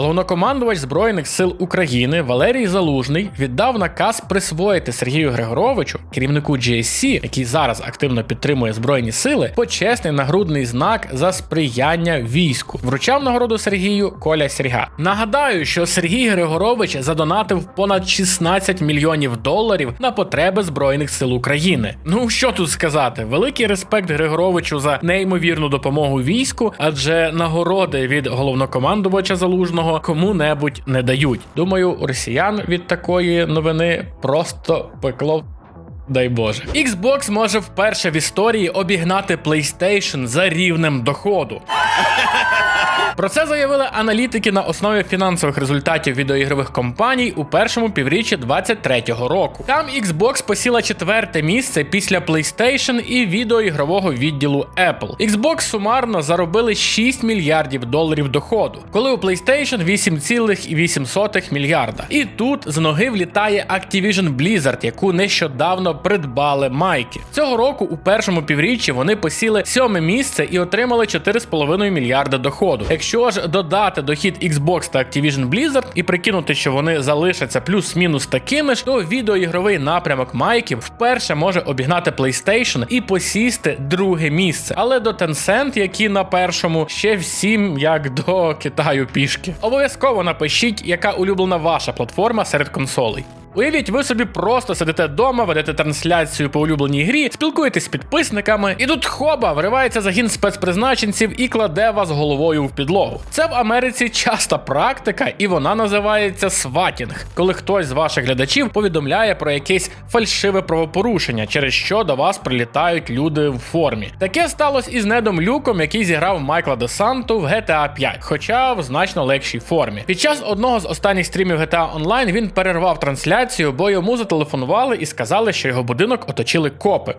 Головнокомандувач Збройних сил України Валерій Залужний віддав наказ присвоїти Сергію Григоровичу, керівнику GSC, який зараз активно підтримує збройні сили, почесний нагрудний знак за сприяння війську. Вручав нагороду Сергію Коля Сірга. Нагадаю, що Сергій Григорович задонатив понад 16 мільйонів доларів на потреби збройних сил України. Ну що тут сказати, великий респект Григоровичу за неймовірну допомогу війську, адже нагороди від головнокомандувача залужного кому-небудь не дають. Думаю, росіян від такої новини просто пекло. Дай Боже. Xbox може вперше в історії обігнати PlayStation за рівнем доходу. Про це заявили аналітики на основі фінансових результатів відеоігрових компаній у першому півріччі 2023 року. Там Xbox посіла четверте місце після PlayStation і відеоігрового відділу Apple. Xbox сумарно заробили 6 мільярдів доларів доходу, коли у PlayStation 8,8 мільярда. І тут з ноги влітає Activision Blizzard, яку нещодавно придбали майки. Цього року у першому півріччі вони посіли сьоме місце і отримали 4,5 мільярда доходу. Якщо ж додати дохід Xbox та Activision Blizzard і прикинути, що вони залишаться плюс-мінус такими ж, то відеоігровий напрямок майків вперше може обігнати PlayStation і посісти друге місце. Але до Tencent, які на першому, ще всім як до Китаю пішки. Обов'язково напишіть, яка улюблена ваша платформа серед консолей. Уявіть, ви собі просто сидите вдома, ведете трансляцію по улюбленій грі, спілкуєтесь з підписниками, і тут хоба виривається загін спецпризначенців і кладе вас головою в підлогу. Це в Америці часта практика, і вона називається сватінг, коли хтось з ваших глядачів повідомляє про якесь фальшиве правопорушення, через що до вас прилітають люди в формі. Таке сталося із Недом Люком, який зіграв Майкла Де Санту в GTA 5, хоча в значно легшій формі. Під час одного з останніх стрімів GTA Online він перервав трансляцію, бо йому зателефонували і сказали, що його будинок оточили копи.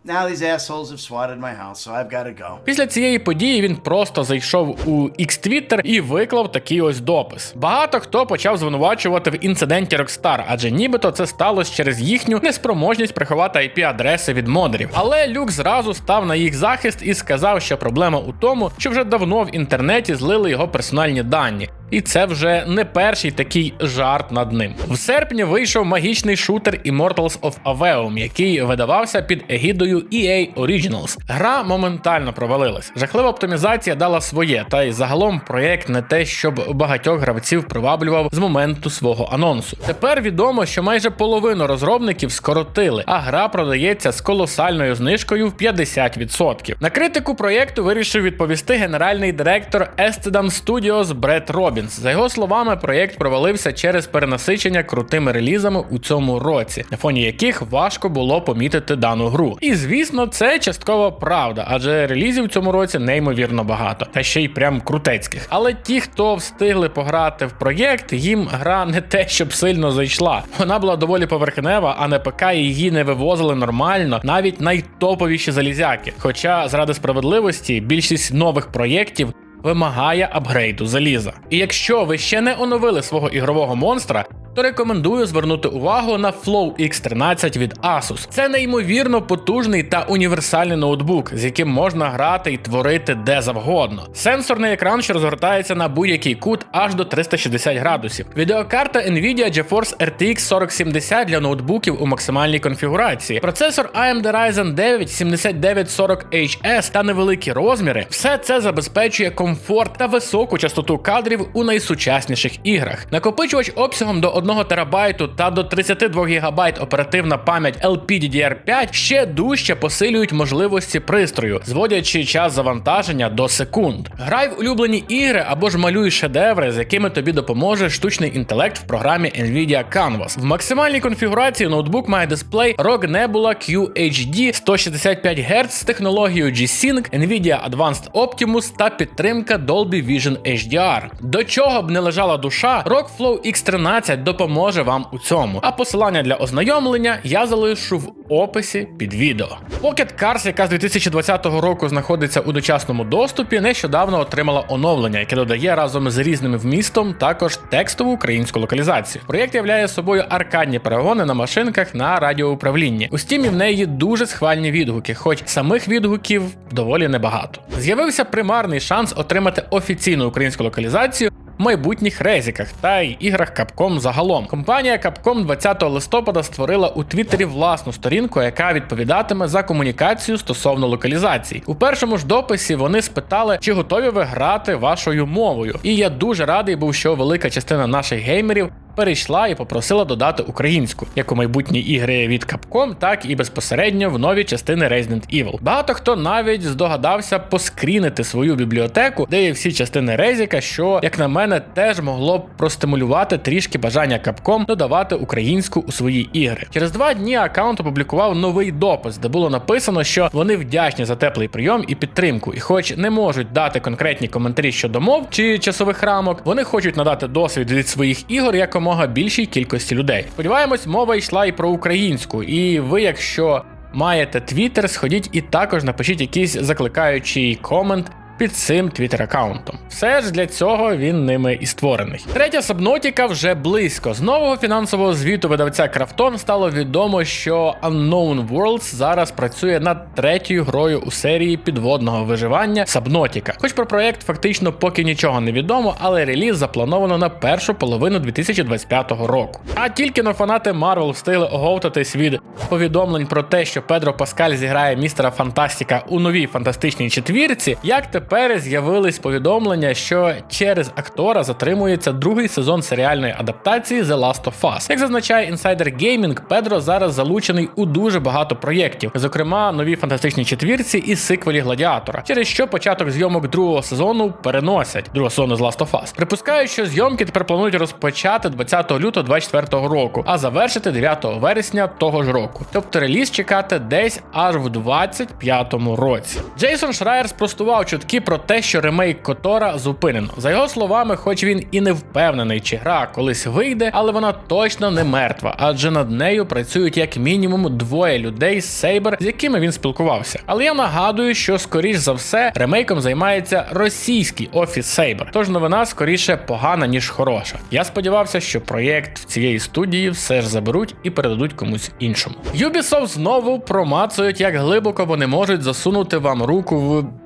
Після цієї події він просто зайшов у X-Twitter і виклав такий ось допис. Багато хто почав звинувачувати в інциденті Rockstar, адже нібито це сталося через їхню неспроможність приховати IP-адреси від модерів. Але Люк зразу став на їх захист і сказав, що проблема у тому, що вже давно в інтернеті злили його персональні дані. І це вже не перший такий жарт над ним. В серпні вийшов магічний шутер Immortals of Aveum, який видавався під егідою EA Originals. Гра моментально провалилась. Жахлива оптимізація дала своє, та й загалом проєкт не те, щоб багатьох гравців приваблював з моменту свого анонсу. Тепер відомо, що майже половину розробників скоротили, а гра продається з колосальною знижкою в 50%. На критику проєкту вирішив відповісти генеральний директор Естедан Studios Бред Робінс. За його словами, проєкт провалився через перенасичення крутими релізами у цьому році, на фоні яких важко було помітити дану гру. І звісно, це частково правда, адже релізів у цьому році неймовірно багато, та ще й прям крутецьких. Але ті, хто встигли пограти в проєкт, їм гра не те, щоб сильно зайшла. Вона була доволі поверхнева, а на ПК її не вивозили нормально, навіть найтоповіші залізяки. Хоча, заради справедливості, більшість нових проєктів вимагає апгрейду заліза. І якщо ви ще не оновили свого ігрового монстра, то рекомендую звернути увагу на Flow X13 від Asus. Це неймовірно потужний та універсальний ноутбук, з яким можна грати і творити де завгодно. Сенсорний екран, що розгортається на будь-який кут аж до 360 градусів. Відеокарта Nvidia GeForce RTX 4070 для ноутбуків у максимальній конфігурації. Процесор AMD Ryzen 9 7940HS та невеликі розміри. Все це забезпечує комфорт та високу частоту кадрів у найсучасніших іграх. Накопичувач обсягом до 1 терабайту та до 32 ГБ оперативна пам'ять LPDDR5 ще дужче посилюють можливості пристрою, зводячи час завантаження до секунд. Грай в улюблені ігри або ж малюй шедеври, з якими тобі допоможе штучний інтелект в програмі Nvidia Canvas. В максимальній конфігурації ноутбук має дисплей ROG Nebula QHD 165 Гц з технологією G-Sync, Nvidia Advanced Optimus та підтримка Dolby Vision HDR. До чого б не лежала душа, ROG Flow X13 допоможе вам у цьому. А посилання для ознайомлення я залишу в описі під відео. Pocket Cars, яка з 2020 року знаходиться у дочасному доступі, нещодавно отримала оновлення, яке додає разом з різним вмістом також текстову українську локалізацію. Проєкт являє собою аркадні перегони на машинках на радіоуправлінні. У стімі в неї дуже схвальні відгуки, хоч самих відгуків доволі небагато. З'явився примарний шанс отримати офіційну українську локалізацію майбутніх резіках та й іграх Capcom загалом. Компанія Capcom 20 листопада створила у Твіттері власну сторінку, яка відповідатиме за комунікацію стосовно локалізації. У першому ж дописі вони спитали, чи готові ви грати вашою мовою. І я дуже радий був, що велика частина наших геймерів перейшла і попросила додати українську, як у майбутні ігри від Capcom, так і безпосередньо в нові частини Resident Evil. Багато хто навіть здогадався поскрінити свою бібліотеку, де є всі частини Резіка, що, як на мене, теж могло б простимулювати трішки бажання Capcom додавати українську у свої ігри. Через два дні аккаунт опублікував новий допис, де було написано, що вони вдячні за теплий прийом і підтримку, і хоч не можуть дати конкретні коментарі щодо мов чи часових рамок, вони хочуть надати досвід від своїх ігор якомога більшій кількості людей. Сподіваємось, мова йшла і про українську. І ви, якщо маєте твіттер, сходіть і також напишіть якийсь закликаючий комент. Під цим твіттер аккаунтом. Все ж для цього він ними і створений. Третя сабнотіка вже близько. З нового фінансового звіту видавця Крафтон стало відомо, що Unknown Worlds зараз працює над третьою грою у серії підводного виживання Сабнотіка. Хоч про проект фактично поки нічого не відомо, але реліз заплановано на першу половину 2025 року. А тільки на фанати Марвел встигли оговтатись від повідомлень про те, що Педро Паскаль зіграє містера Фантастіка у новій фантастичній четвірці, як тепер з'явились повідомлення, що через актора затримується другий сезон серіальної адаптації The Last of Us. Як зазначає Insider Gaming, Педро зараз залучений у дуже багато проєктів, зокрема нові фантастичні четвірці і сиквелі Гладіатора, через що початок зйомок другого сезону переносять другого сезону з Last of Us. Припускають, що зйомки тепер планують розпочати 20 лютого 2024 року, а завершити 9 вересня того ж року. Тобто реліз чекати десь аж в 25-му році. Джейсон Шрайер спростував чутки про те, що ремейк Котора зупинено. За його словами, хоч він і не впевнений, чи гра колись вийде, але вона точно не мертва, адже над нею працюють як мінімум двоє людей з Saber, з якими він спілкувався. Але я нагадую, що скоріш за все ремейком займається російський офіс Saber. Тож новина скоріше погана ніж хороша. Я сподівався, що проєкт в цієї студії все ж заберуть і передадуть комусь іншому. Ubisoft знову промацують, як глибоко вони можуть засунути вам руку в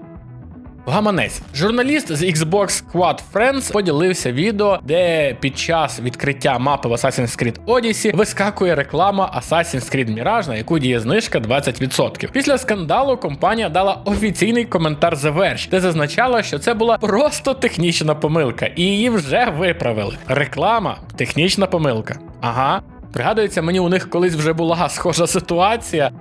Гаманець. Журналіст з Xbox Squad Friends поділився відео, де під час відкриття мапи в Assassin's Creed Odyssey вискакує реклама Assassin's Creed Mirage, на яку діє знижка 20%. Після скандалу компанія дала офіційний коментар The Verge, де зазначала, що це була просто технічна помилка, і її вже виправили. Реклама технічна помилка. Ага. Пригадується, мені у них колись вже була схожа ситуація.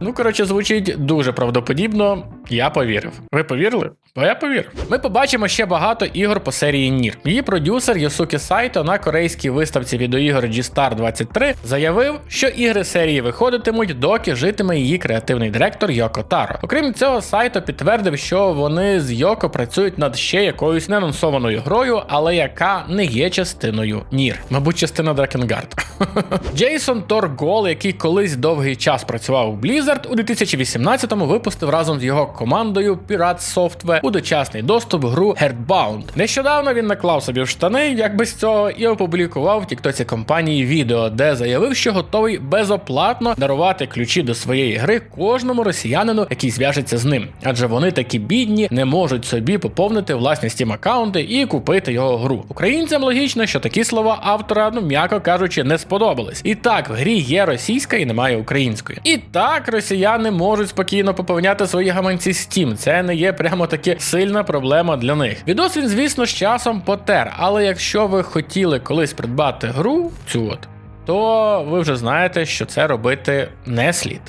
Ну, коротше, звучить дуже правдоподібно. Я повірив. Ви повірили? Бо я повірив. Ми побачимо ще багато ігор по серії Нір. Її продюсер Йосукі Сайто на корейській виставці відеоігор G-Star 23 заявив, що ігри серії виходитимуть, доки житиме її креативний директор Йоко Таро. Окрім цього, Сайто підтвердив, що вони з Йоко працюють над ще якоюсь неанонсованою грою, але яка не є частиною Нір. Мабуть, частина Дракенгард. Джейсон Торгол, який колись довгий час працював у Blizzard, у 2018-му випустив разом з його командою Pirate Software у дочасний доступ гру Heartbound. Нещодавно він наклав собі в штани, як без цього, і опублікував в тіктоці компанії відео, де заявив, що готовий безоплатно дарувати ключі до своєї гри кожному росіянину, який зв'яжеться з ним. Адже вони такі бідні, не можуть собі поповнити власні Steam аккаунти і купити його гру. Українцям логічно, що такі слова автора, ну м'яко кажучи, не сподобались. І так, в грі є російська і немає української. І так, росіяни можуть спокійно поповняти свої гаманці Steam. Це не є прямо таки сильна проблема для них. Відос він, звісно, з часом потер, але якщо ви хотіли колись придбати гру, цю от, то ви вже знаєте, що це робити не слід.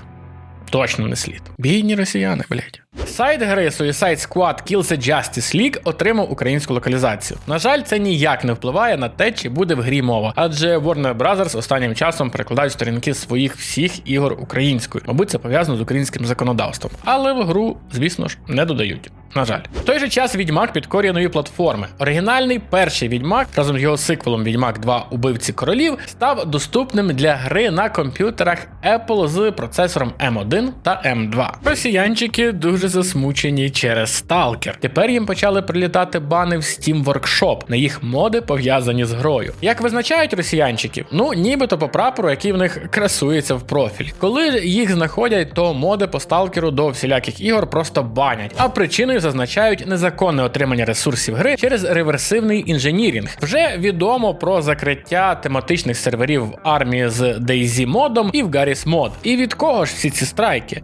Точно не слід. Бідні росіяни, блять. Сайт гри Suicide Squad Kills the Justice League отримав українську локалізацію. На жаль, це ніяк не впливає на те, чи буде в грі мова, адже Warner Brothers останнім часом перекладають сторінки своїх всіх ігор українською. Мабуть, це пов'язано з українським законодавством. Але в гру, звісно ж, не додають. На жаль, в той же час Відьмак підкорює нові платформи. Оригінальний перший Відьмак разом з його сиквелом Відьмак 2 Убивці королів став доступним для гри на комп'ютерах Apple з процесором M1 М1 та М2. Росіянчики дуже засмучені через сталкер. Тепер їм почали прилітати бани в Steam Workshop на їх моди пов'язані з грою. Як визначають росіянчиків? Ну нібито по прапору, який в них красується в профіль. Коли їх знаходять, то моди по сталкеру до всіляких ігор просто банять, а причиною зазначають незаконне отримання ресурсів гри через реверсивний інженірінг. Вже відомо про закриття тематичних серверів в армії з DayZ модом і в Garry's Mod. І від кого ж всі ці страйки?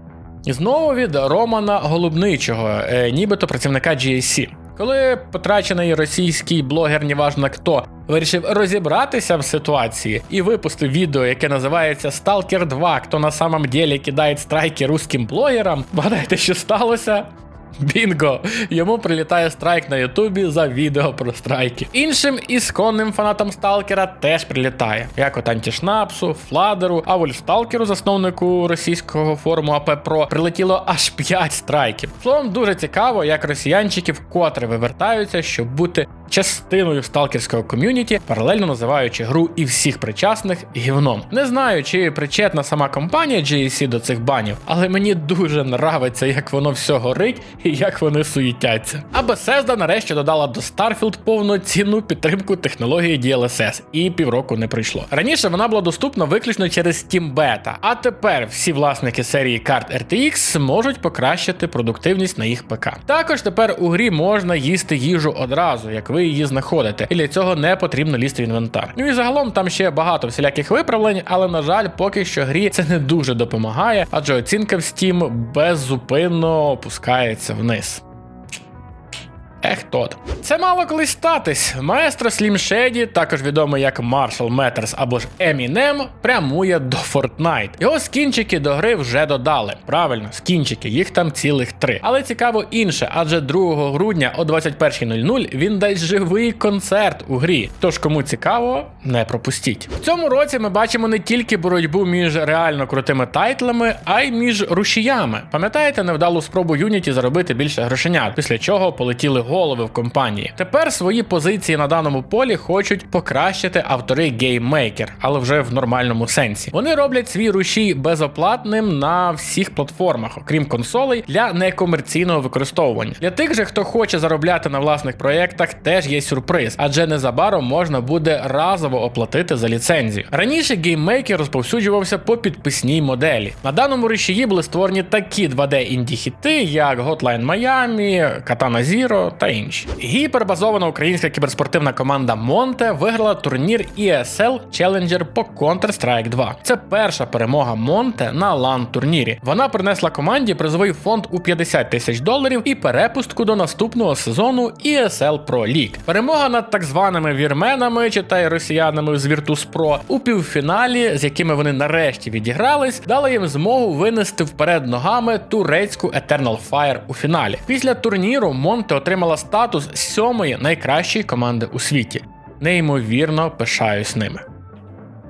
Знову від Романа Голубничого, е, нібито працівника GSC. Коли потрачений російський блогер, неважно хто, вирішив розібратися в ситуації і випустив відео, яке називається Stalker 2, хто на самом деле кидає страйки русським блогерам, вгадайте, що сталося? Бінго! Йому прилітає страйк на Ютубі за відео про страйки. Іншим ісконним фанатам Сталкера теж прилітає, як от Антішнапсу, Фладеру, а Вольфсталкеру, засновнику російського форуму АП Про, прилетіло аж 5 страйків. Словом, дуже цікаво, як росіянчики вкотре вивертаються, щоб бути частиною сталкерського ком'юніті, паралельно називаючи гру і всіх причасних гівном. Не знаю, чи причетна сама компанія GSC до цих банів, але мені дуже нравиться, як воно все горить і як вони суїтяться. А Bethesda нарешті додала до Starfield повноцінну підтримку технології DLSS, і півроку не пройшло. Раніше вона була доступна виключно через Steam Beta, а тепер всі власники серії карт RTX можуть покращити продуктивність на їх ПК. Також тепер у грі можна їсти їжу одразу, як ви її знаходите, і для цього не потрібно лізти в інвентар. Ну і загалом там ще багато всіляких виправлень, але на жаль, поки що грі це не дуже допомагає, адже оцінка в Steam беззупинно опускається вниз. Ех тот. Це мало колись статись. Маестро Slim Shady, також відомий як Marshall Matters або ж Eminem, прямує до Fortnite. Його скінчики до гри вже додали. Правильно, скінчики, їх там цілих три. Але цікаво інше, адже 2 грудня о 21.00 він дасть живий концерт у грі. Тож кому цікаво, не пропустіть. В цьому році ми бачимо не тільки боротьбу між реально крутими тайтлами, а й між рушіями. Пам'ятаєте невдалу спробу Unity заробити більше грошенят, після чого полетіли голови в компанії. Тепер свої позиції на даному полі хочуть покращити автори Maker, але вже в нормальному сенсі. Вони роблять свій рушій безоплатним на всіх платформах, окрім консолей, для некомерційного використовування. Для тих же, хто хоче заробляти на власних проєктах, теж є сюрприз, адже незабаром можна буде разово оплатити за ліцензію. Раніше Game розповсюджувався по підписній моделі. На даному рушії були створені такі 2D інді-хіти, як Hotline Miami, Katana Zero та інші. Гіпербазована українська кіберспортивна команда Монте виграла турнір ESL Challenger по Counter-Strike 2. Це перша перемога Монте на LAN турнірі. Вона принесла команді призовий фонд у 50 тисяч доларів і перепустку до наступного сезону ESL Pro League. Перемога над так званими вірменами, читай росіянами з Virtus Pro, у півфіналі, з якими вони нарешті відігрались, дала їм змогу винести вперед ногами турецьку Eternal Fire у фіналі. Після турніру Монте отримала статус сьомої найкращої команди у світі. Неймовірно пишаюсь ними.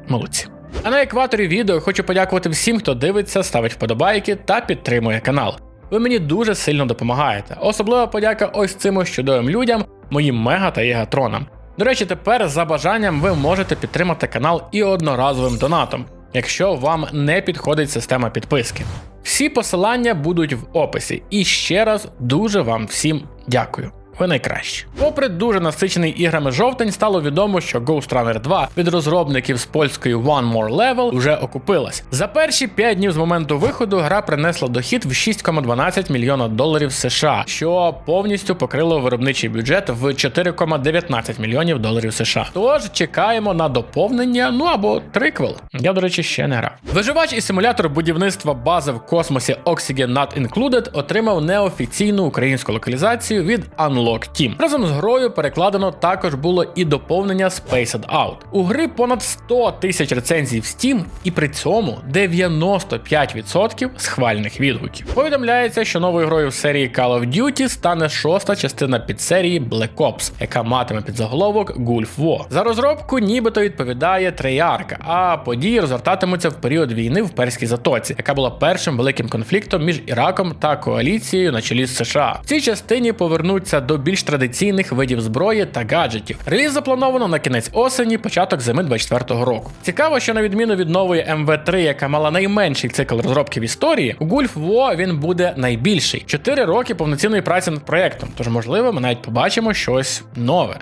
Молодці. А на екваторі відео хочу подякувати всім, хто дивиться, ставить вподобайки та підтримує канал. Ви мені дуже сильно допомагаєте. Особлива подяка ось цим чудовим людям, моїм мега та єгатронам. До речі, тепер за бажанням ви можете підтримати канал і одноразовим донатом, якщо вам не підходить система підписки. Всі посилання будуть в описі. І ще раз дуже вам всім дякую. Ви найкращі. Попри дуже насичений іграми жовтень, стало відомо, що Ghost Runner 2 від розробників з польської One More Level вже окупилась. За перші 5 днів з моменту виходу гра принесла дохід в 6,12 мільйона доларів США, що повністю покрило виробничий бюджет в 4,19 мільйонів доларів США. Тож чекаємо на доповнення, ну або триквел. Я, до речі, ще не грав. Виживач і симулятор будівництва бази в космосі Oxygen Not Included отримав неофіційну українську локалізацію від Unlock Team. Разом з грою перекладено також було і доповнення Spaced Out. У гри понад 100 тисяч рецензій в Steam, і при цьому 95% схвальних відгуків. Повідомляється, що новою грою в серії Call of Duty стане шоста частина підсерії Black Ops, яка матиме під заголовок Gulf War. За розробку нібито відповідає Treyarch, а події розгортатимуться в період війни в Перській затоці, яка була першим великим конфліктом між Іраком та коаліцією на чолі з США. В цій частині повернуться до більш традиційних видів зброї та гаджетів. Реліз заплановано на кінець осені, початок зими 24-го року. Цікаво, що на відміну від нової МВ3, яка мала найменший цикл розробки в історії, у Gulf War він буде найбільший. Чотири роки повноцінної праці над проектом. Тож, можливо, ми навіть побачимо щось нове.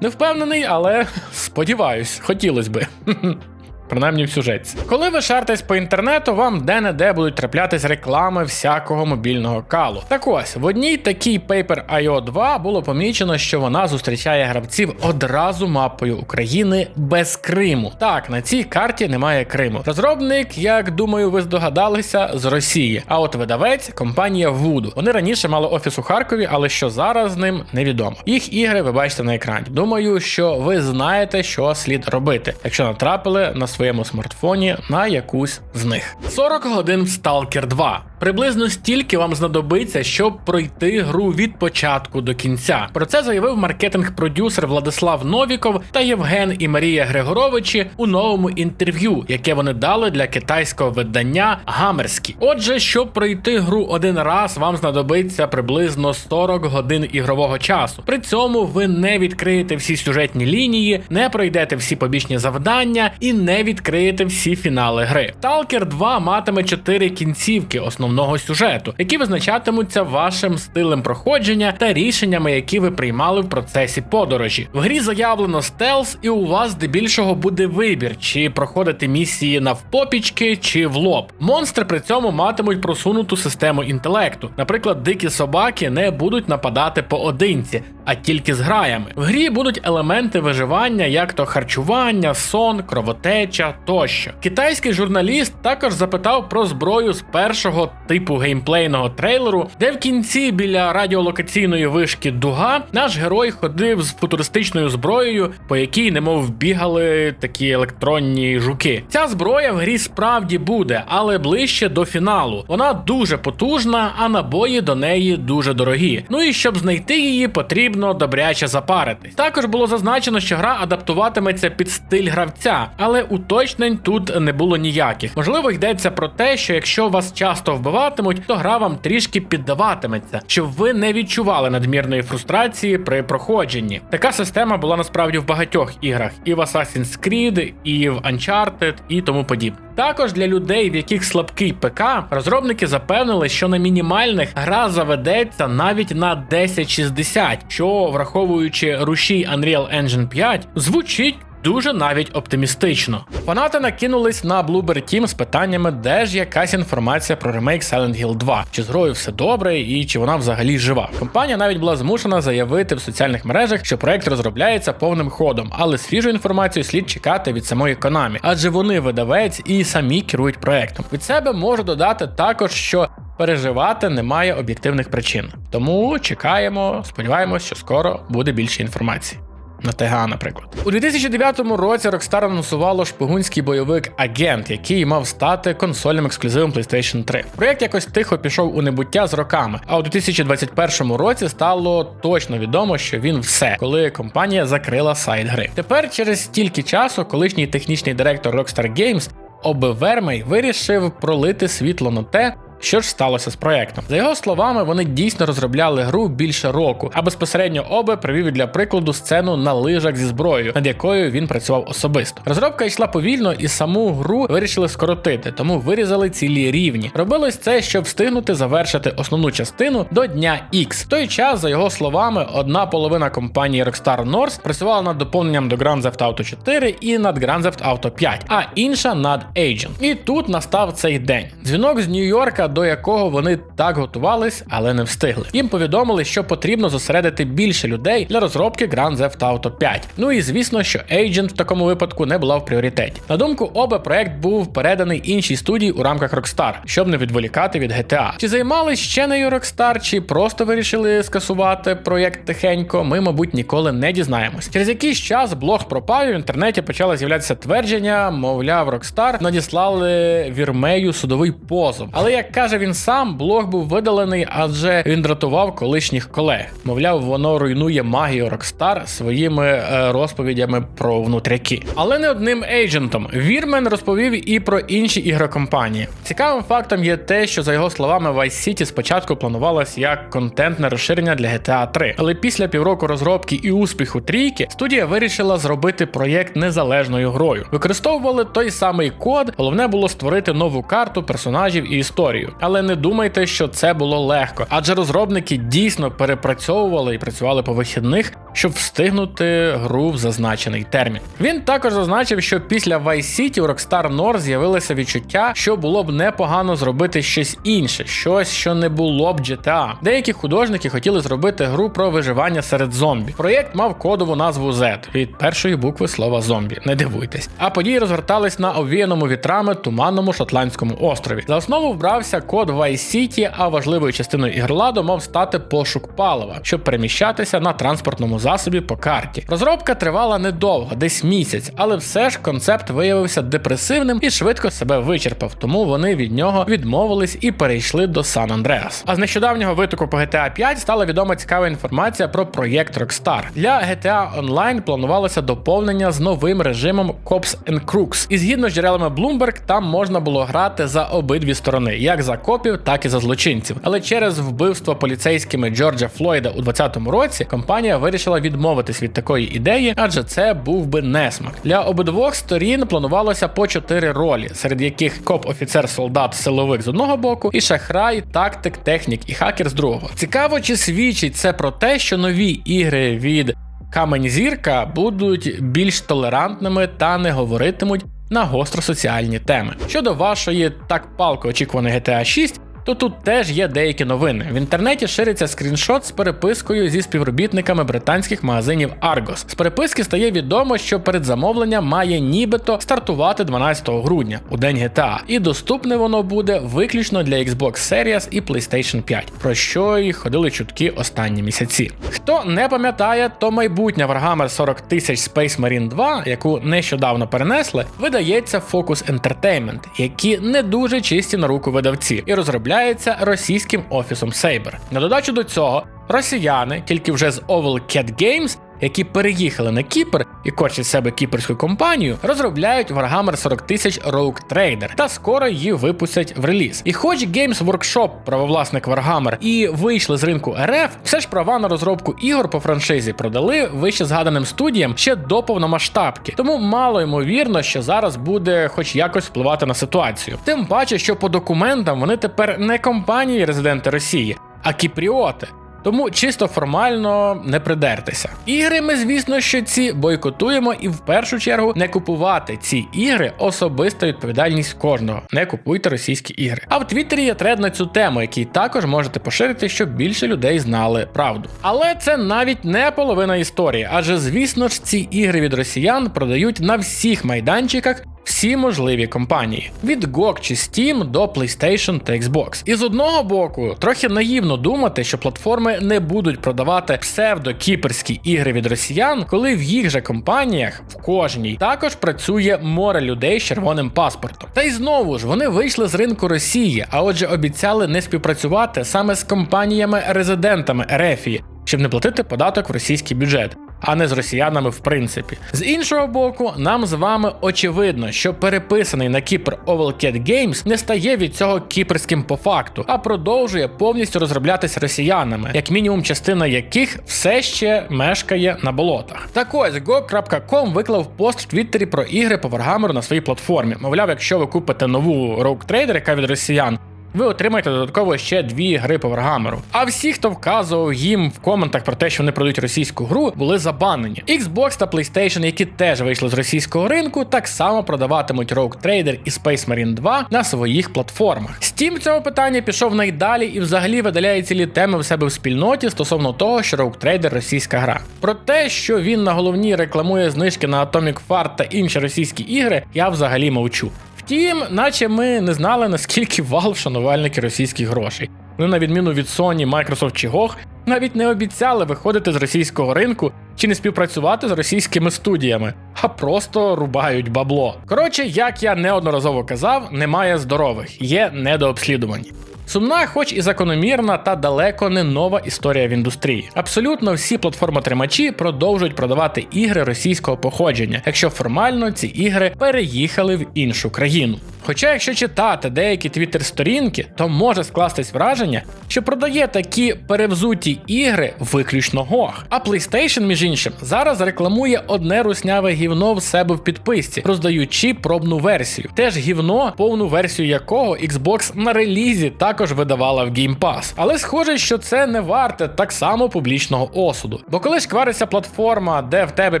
Не впевнений, але сподіваюсь, хотілося би. Принаймні в сюжеті. Коли ви шартесь по інтернету, вам де-не-де будуть траплятись реклами всякого мобільного калу. Так ось, в одній такій Paper IO 2 було помічено, що вона зустрічає гравців одразу мапою України без Криму. Так, на цій карті немає Криму. Розробник, як думаю, ви здогадалися, з Росії. А от видавець компанія Voodoo. Вони раніше мали офіс у Харкові, але що зараз з ним невідомо. Їх ігри ви бачите на екрані. Думаю, що ви знаєте, що слід робити, якщо натрапили на своєму смартфоні на якусь з них. 40 годин в Stalker 2. Приблизно стільки вам знадобиться, щоб пройти гру від початку до кінця. Про це заявив маркетинг-продюсер Владислав Новіков та Євген і Марія Григоровичі у новому інтерв'ю, яке вони дали для китайського видання Гамерські. Отже, щоб пройти гру один раз, вам знадобиться приблизно 40 годин ігрового часу. При цьому ви не відкриєте всі сюжетні лінії, не пройдете всі побічні завдання і не відкриєте всі фінали гри. Stalker 2 матиме 4 кінцівки основного сюжету, які визначатимуться вашим стилем проходження та рішеннями, які ви приймали в процесі подорожі. В грі заявлено стелс, і у вас здебільшого буде вибір, чи проходити місії навпопічки чи в лоб. Монстри при цьому матимуть просунуту систему інтелекту. Наприклад, дикі собаки не будуть нападати поодинці, а тільки з граями. В грі будуть елементи виживання, як то харчування, сон, кровотеча тощо. Китайський журналіст також запитав про зброю з першого типу геймплейного трейлеру, де в кінці біля радіолокаційної вишки Дуга наш герой ходив з футуристичною зброєю, по якій немов бігали такі електронні жуки. Ця зброя в грі справді буде, але ближче до фіналу. Вона дуже потужна, а набої до неї дуже дорогі. Ну і щоб знайти її, потрібно добряче запаритись. Також було зазначено, що гра адаптуватиметься під стиль гравця, але уточнень тут не було ніяких. Можливо, йдеться про те, що якщо вас часто вбиватимуть, то гра вам трішки піддаватиметься, щоб ви не відчували надмірної фрустрації при проходженні. Така система була насправді в багатьох іграх, і в Assassin's Creed, і в Uncharted, і тому подібне. Також для людей, в яких слабкий ПК, розробники запевнили, що на мінімальних гра заведеться навіть на 1060, що враховуючи рушій Unreal Engine 5, звучить. Дуже навіть оптимістично. Фанати накинулись на Bloober Team з питаннями, де ж якась інформація про ремейк Silent Hill 2, чи з все добре і чи вона взагалі жива. Компанія навіть була змушена заявити в соціальних мережах, що проект розробляється повним ходом, але свіжу інформацію слід чекати від самої Konami, адже вони видавець і самі керують проектом. Від себе можу додати також, що. Переживати немає об'єктивних причин, тому чекаємо, сподіваємось, що скоро буде більше інформації. На ТГА, наприклад, у 2009 році Rockstar анонсувало шпигунський бойовик Агент, який мав стати консольним ексклюзивом PlayStation 3. Проєкт якось тихо пішов у небуття з роками. А у 2021 році стало точно відомо, що він все, коли компанія закрила сайт гри. Тепер, через стільки часу, колишній технічний директор Rockstar Games Оби Вермей вирішив пролити світло на те. Що ж сталося з проектом? За його словами, вони дійсно розробляли гру більше року, а безпосередньо Обе привів для прикладу сцену на лижах зі зброєю, над якою він працював особисто. Розробка йшла повільно, і саму гру вирішили скоротити, тому вирізали цілі рівні. Робилось це, щоб встигнути завершити основну частину до дня X. В той час, за його словами, одна половина компанії Rockstar North працювала над доповненням до Grand Theft Auto 4 і над Grand Theft Auto 5, а інша над Agent. І тут настав цей день. Дзвінок з Нью-Йорка до якого вони так готувались, але не встигли. Їм повідомили, що потрібно зосередити більше людей для розробки Grand Theft Auto 5. Ну і звісно, що Agent в такому випадку не була в пріоритеті. На думку Оба, проект був переданий іншій студії у рамках Rockstar, щоб не відволікати від GTA. Чи займались ще нею Rockstar, чи просто вирішили скасувати проєкт тихенько, ми, мабуть, ніколи не дізнаємось. Через якийсь час блог пропав і в інтернеті почало з'являтися твердження, мовляв, Rockstar надіслали Вірмею судовий позов. Але як каже він сам, блог був видалений, адже він дратував колишніх колег. Мовляв, воно руйнує магію Rockstar своїми е, розповідями про внутряки. Але не одним ейджентом. Вірмен розповів і про інші ігрокомпанії. Цікавим фактом є те, що за його словами, Vice City спочатку планувалось як контентне розширення для GTA 3. Але після півроку розробки і успіху трійки студія вирішила зробити проєкт незалежною грою. Використовували той самий код, головне було створити нову карту, персонажів і історію. Але не думайте, що це було легко, адже розробники дійсно перепрацьовували і працювали по вихідних, щоб встигнути гру в зазначений термін. Він також зазначив, що після Vice City у Rockstar North з'явилося відчуття, що було б непогано зробити щось інше, щось, що не було б GTA. Деякі художники хотіли зробити гру про виживання серед зомбі. Проєкт мав кодову назву Z від першої букви слова зомбі. Не дивуйтесь. А події розгортались на овіяному вітрами туманному шотландському острові. За основу вбрався код Vice City, а важливою частиною ігроладу мав стати пошук палива, щоб переміщатися на транспортному засобі по карті. Розробка тривала недовго, десь місяць, але все ж концепт виявився депресивним і швидко себе вичерпав, тому вони від нього відмовились і перейшли до Сан Андреас. А з нещодавнього витоку по GTA 5 стала відома цікава інформація про проєкт Rockstar. Для GTA Online планувалося доповнення з новим режимом Cops and Crooks. І згідно з джерелами Bloomberg, там можна було грати за обидві сторони, як за копів, так і за злочинців. Але через вбивство поліцейськими Джорджа Флойда у 2020 році компанія вирішила відмовитись від такої ідеї, адже це був би несмак. Для обидвох сторін планувалося по чотири ролі, серед яких коп, офіцер, солдат, силовик з одного боку, і шахрай, тактик, технік і хакер з другого. Цікаво, чи свідчить це про те, що нові ігри від Камень Зірка будуть більш толерантними та не говоритимуть на гостро соціальні теми. Щодо вашої так палко очікуваної GTA 6, то тут теж є деякі новини. В інтернеті шириться скріншот з перепискою зі співробітниками британських магазинів Argos. З переписки стає відомо, що передзамовлення має нібито стартувати 12 грудня у день GTA, і доступне воно буде виключно для Xbox Series і PlayStation 5, про що й ходили чутки останні місяці. Хто не пам'ятає, то майбутня Warhammer 40 тисяч Space Marine 2, яку нещодавно перенесли, видається Focus Entertainment, які не дуже чисті на руку видавці, і розробляється російським офісом Saber. На додачу до цього, росіяни, тільки вже з Oval Cat Games, які переїхали на Кіпр і корчать себе кіпрську компанію, розробляють Warhammer 40 тисяч Rogue Trader та скоро її випустять в реліз. І хоч Games Workshop, правовласник Warhammer, і вийшли з ринку РФ, все ж права на розробку ігор по франшизі продали вище згаданим студіям ще до повномасштабки. Тому мало ймовірно, що зараз буде хоч якось впливати на ситуацію. Тим паче, що по документам вони тепер не компанії резиденти Росії, а кіпріоти. Тому чисто формально не придертися. Ігри ми, звісно, що ці бойкотуємо, і в першу чергу не купувати ці ігри особиста відповідальність кожного. Не купуйте російські ігри. А в Твіттері є тред на цю тему, який також можете поширити, щоб більше людей знали правду. Але це навіть не половина історії, адже звісно ж ці ігри від росіян продають на всіх майданчиках всі можливі компанії від GOG чи Steam до PlayStation та Xbox. І з одного боку, трохи наївно думати, що платформи не будуть продавати псевдокіперські ігри від росіян, коли в їх же компаніях в кожній також працює море людей з червоним паспортом. Та й знову ж вони вийшли з ринку Росії, а отже, обіцяли не співпрацювати саме з компаніями-резидентами Ерефії, щоб не платити податок в російський бюджет. А не з росіянами в принципі. З іншого боку, нам з вами очевидно, що переписаний на Кіпр Ovalcat Games не стає від цього кіпрським по факту, а продовжує повністю розроблятись росіянами, як мінімум частина яких все ще мешкає на болотах. Так ось Go.com виклав пост в Твіттері про ігри по Warhammer на своїй платформі. Мовляв, якщо ви купите нову Rogue Trader, яка від росіян, ви отримаєте додатково ще дві гри по Warhammer. А всі, хто вказував їм в коментах про те, що вони продають російську гру, були забанені. Xbox та PlayStation, які теж вийшли з російського ринку, так само продаватимуть Rogue Trader і Space Marine 2 на своїх платформах. Steam в цьому питанні пішов найдалі і взагалі видаляє цілі теми в себе в спільноті стосовно того, що Rogue Trader російська гра. Про те, що він на головній рекламує знижки на Atomic Fart та інші російські ігри, я взагалі мовчу. Втім, наче ми не знали, наскільки Valve шанувальники російських грошей. Ну, на відміну від Sony, Microsoft чи GOG, навіть не обіцяли виходити з російського ринку чи не співпрацювати з російськими студіями, а просто рубають бабло. Коротше, як я неодноразово казав, немає здорових, є недообслідувані. Сумна, хоч і закономірна, та далеко не нова історія в індустрії. Абсолютно всі платформотримачі продовжують продавати ігри російського походження, якщо формально ці ігри переїхали в іншу країну. Хоча, якщо читати деякі твіттер-сторінки, то може скластись враження, що продає такі перевзуті ігри виключно GOG. А PlayStation, між іншим, зараз рекламує одне русняве гівно в себе в підписці, роздаючи пробну версію. Теж гівно, повну версію якого Xbox на релізі також видавала в Game Pass. Але схоже, що це не варте так само публічного осуду. Бо коли шквариться платформа, де в тебе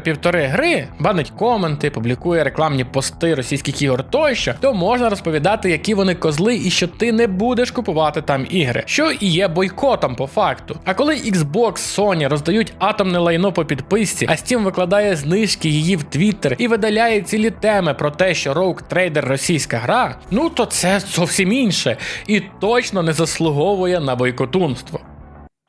півтори гри, банить коменти, публікує рекламні пости російських ігор тощо, то можна розповідати, які вони козли, і що ти не будеш купувати там ігри, що і є бойкотом по факту. А коли Xbox, Sony роздають атомне лайно по підписці, а Steam викладає знижки її в Twitter і видаляє цілі теми про те, що Rogue Trader російська гра, ну то це зовсім інше і точно не заслуговує на бойкотунство.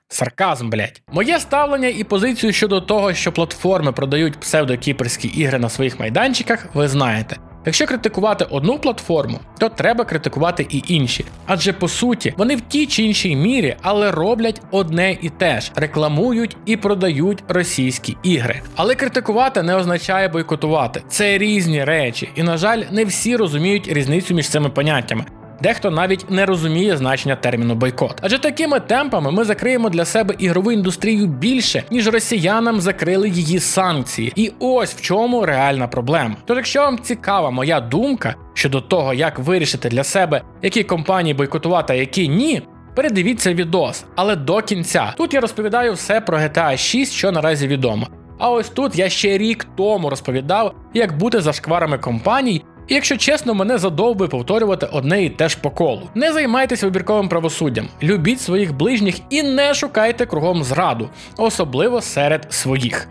Сарказм, блять. Моє ставлення і позицію щодо того, що платформи продають псевдокіперські ігри на своїх майданчиках, ви знаєте. Якщо критикувати одну платформу, то треба критикувати і інші. Адже по суті вони в тій чи іншій мірі, але роблять одне і те ж: рекламують і продають російські ігри. Але критикувати не означає бойкотувати. Це різні речі, і на жаль, не всі розуміють різницю між цими поняттями. Дехто навіть не розуміє значення терміну бойкот. Адже такими темпами ми закриємо для себе ігрову індустрію більше, ніж росіянам закрили її санкції. І ось в чому реальна проблема. Тож, якщо вам цікава моя думка щодо того, як вирішити для себе, які компанії бойкотувати, а які ні. Передивіться відос, але до кінця. Тут я розповідаю все про GTA 6, що наразі відомо. А ось тут я ще рік тому розповідав, як бути за шкварами компаній, і якщо чесно, мене задовби повторювати одне і те ж по колу. Не займайтесь вибірковим правосуддям, любіть своїх ближніх і не шукайте кругом зраду, особливо серед своїх.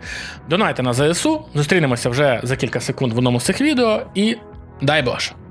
Донайте на ЗСУ, зустрінемося вже за кілька секунд в одному з цих відео і дай Боже!